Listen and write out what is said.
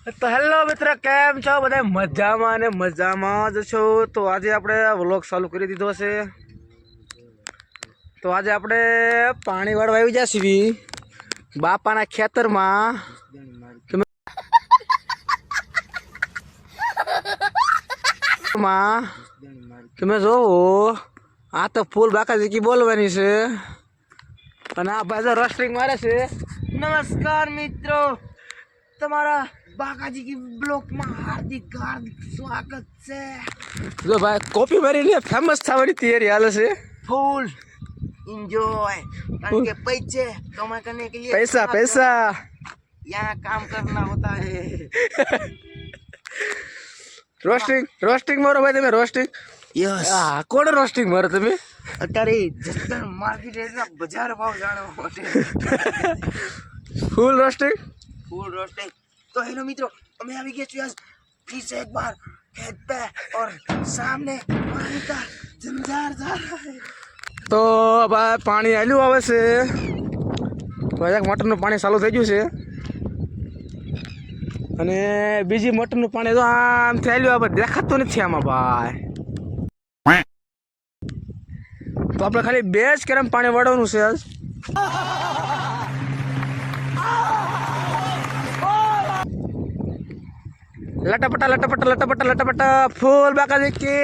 તો હેલો મિત્ર, કેમ છો? બધા મજામાં અને મજામાં જ છો? તો આજે આપણે વ્લોગ ચાલુ કરી દીધો છે. તો આજે આપણે પાણી વાળવા આવી જશે બાપાના ખેતરમાં. તમે જોવો, આ તો ફૂલ બાકા જીકી બોલવાની છે. અને આ બાજુ રસ્ટ્રિંગ મારે છે. નમસ્કાર મિત્રો. તમારા બાકાજી કી બ્લોકમાં હાર્દિક હાર્દિક સ્વાગત છે. જો ભાઈ કોફી મારી લે ફેમસ થવાની તૈયારી હાલે છે. ફૂલ એન્જોય કારણ કે પૈસે કમા કને કે લિયે પૈસા પૈસા. યહાં કામ કરના હોતા હે રોસ્ટિંગ રોસ્ટિંગ મારો ભાઈ તમે રોસ્ટિંગ યસ હા કોણ રોસ્ટિંગ મારો તમે? અત્યારે જસ્તન માર્કેટ એના બજાર ભાવ જાણવા માટે. ફૂલ રોસ્ટિંગ ફૂલ રોસ્ટિંગ तो हेलो मित्रों मैं अभी गया છું फिर से एक बार खेत पे और सामने पानी का जंजार जा रहा है તો ભાઈ પાણી આલ્યું આવે છે ભાઈ એક મોટરનું પાણી ચાલુ થઈ ગયું છે અને બીજી મોટરનું પાણી તો આમ ચાલ્યું આવે દેખાતું નથી આમાં ભાઈ તો આપણે ખાલી બે જ કેરમ પાણી વાળવાનું છે આજ લટપટા લટપટા લટપટા લટપટા ફૂલ બાકા કે